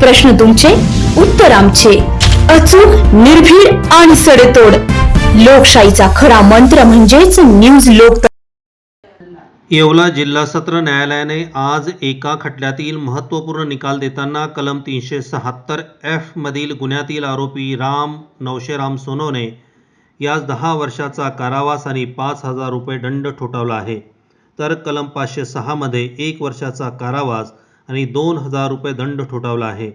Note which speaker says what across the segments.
Speaker 1: प्रश्न तुमचे उत्तर आमचे. अचूक निर्भीड आणि सडेतोड. लोकशाहीचा खरा मंत्र म्हणजेच न्यूज लोक
Speaker 2: येवला जिल्हा सत्र न्यायालयाने आज एका खटल्यातील महत्त्वपूर्ण निकाल देताना कलम तीनशे शहात्तर एफमधील गुन्ह्यातील आरोपी राम नवशेराम सोनवणे यास दहा वर्षाचा कारावास आणि पाच हजार रुपये दंड ठोठावला आहे. तर कलम पाचशे सहामध्ये एक वर्षाचा कारावास आणि दोन हजार रुपये दंड ठोठावला आहे.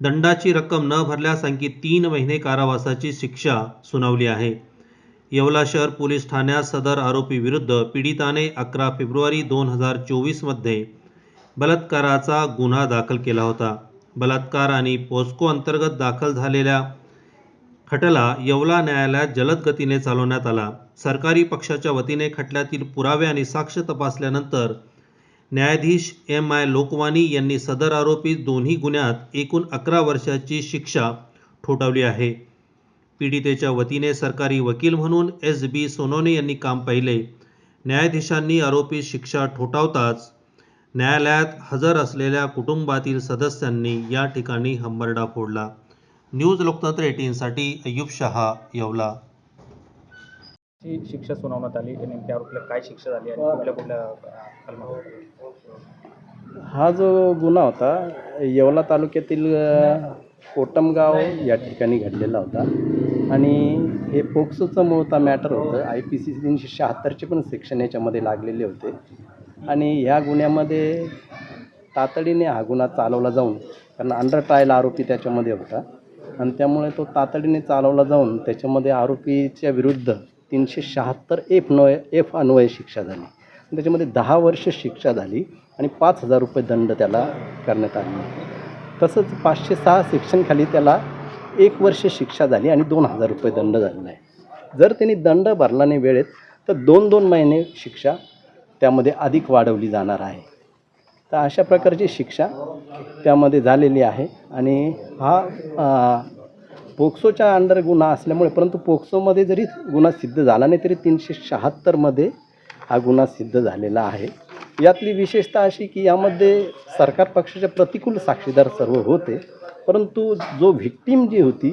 Speaker 2: दंडाची रक्कम न भरल्यास आणखी तीन महिने कारावासाची शिक्षा सुनावली आहे. येवला शहर पोलीस ठाण्यात सदर आरोपी विरुद्ध पीडिताने अकरा फेब्रुवारी दोन हजार चोवीसमध्ये बलात्काराचा गुन्हा दाखल केला होता. बलात्कार आणि पोस्को अंतर्गत दाखल झालेल्या खटला येवला न्यायालयात जलद गतीने चालवण्यात आला. सरकारी पक्षाच्या वतीने खटल्यातील पुरावे आणि साक्ष तपासल्यानंतर न्यायाधीश एम आय लोकवानी यांनी सदर आरोपी दोन्ही गुन्ह्यात एकूण अकरा वर्षाची शिक्षा ठोठावली आहे. पीडितेच्या वतीने सरकारी वकील म्हणून एस बी सोनोने यांनी काम पाहिले. न्यायाधीशांनी आरोपी शिक्षा ठोठावताच न्यायालयात हजर असलेल्या कुटुंबातील सदस्यांनी या ठिकाणी हंबरडा फोडला. न्यूज लोकतंत्र एटीनसाठी अय्यूब शहा येवला.
Speaker 3: ची शिक्षा सुनावण्यात आली आणि नेमक्या आरोपीला काय शिक्षा झाली आणि कुठल्या कुठल्या
Speaker 4: हा जो गुन्हा होता येवला तालुक्यातील कोटमगाव या ठिकाणी घडलेला होता. आणि हे फोक्सोचं मूळता मॅटर होतं. आय पी सी तीनशे शहात्तरचे पण सेक्शन याच्यामध्ये लागलेले होते. आणि ह्या गुन्ह्यामध्ये तातडीने हा गुन्हा चालवला जाऊन कारण अंडर ट्रायल आरोपी त्याच्यामध्ये होता. आणि त्यामुळे तो तातडीने चालवला जाऊन त्याच्यामध्ये आरोपीच्या विरुद्ध तीनशे शहात्तर एफ नोय एफ अन्वय शिक्षा झाली. त्याच्यामध्ये दहा वर्ष शिक्षा झाली आणि पाच हजार रुपये दंड त्याला करण्यात आला. तसंच पाचशे सहा सेक्शनखाली त्याला एक वर्ष शिक्षा झाली आणि दोन हजार रुपये दंड झालेला आहे. जर त्यांनी दंड भरला नाही वेळेत तर दोन दोन महिने शिक्षा त्यामध्ये अधिक वाढवली जाणार आहे. तर अशा प्रकारची शिक्षा त्यामध्ये झालेली आहे आणि हा पोक्सोच्या अंडर गुन्हा असल्यामुळे परंतु पोक्सोमध्ये जरी गुन्हा सिद्ध झाला नाही तरी तीनशे शहात्तरमध्ये हा गुन्हा सिद्ध झालेला आहे. यातली विशेषता अशी की यामध्ये सरकार पक्षाचे प्रतिकूल साक्षीदार सर्व होते परंतु जो व्हिक्टीम जी होती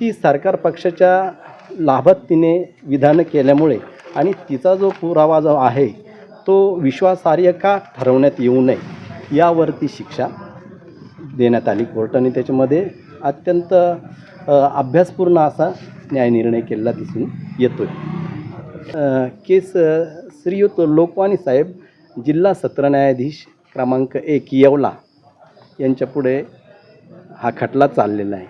Speaker 4: ती सरकार पक्षाच्या लाभात तिने विधानं केल्यामुळे आणि तिचा जो पुरावा जो आहे तो विश्वासार्ह का ठरवण्यात येऊ नये यावरती शिक्षा देण्यात आली. कोर्टाने त्याच्यामध्ये अत्यंत अभ्यासपूर्ण असा न्यायनिर्णय केलेला दिसून येतो आहे केस श्रीयुत लोकवाणी साहेब जिल्हा सत्र न्यायाधीश क्रमांक एक येवला यांच्यापुढे हा खटला चाललेला आहे.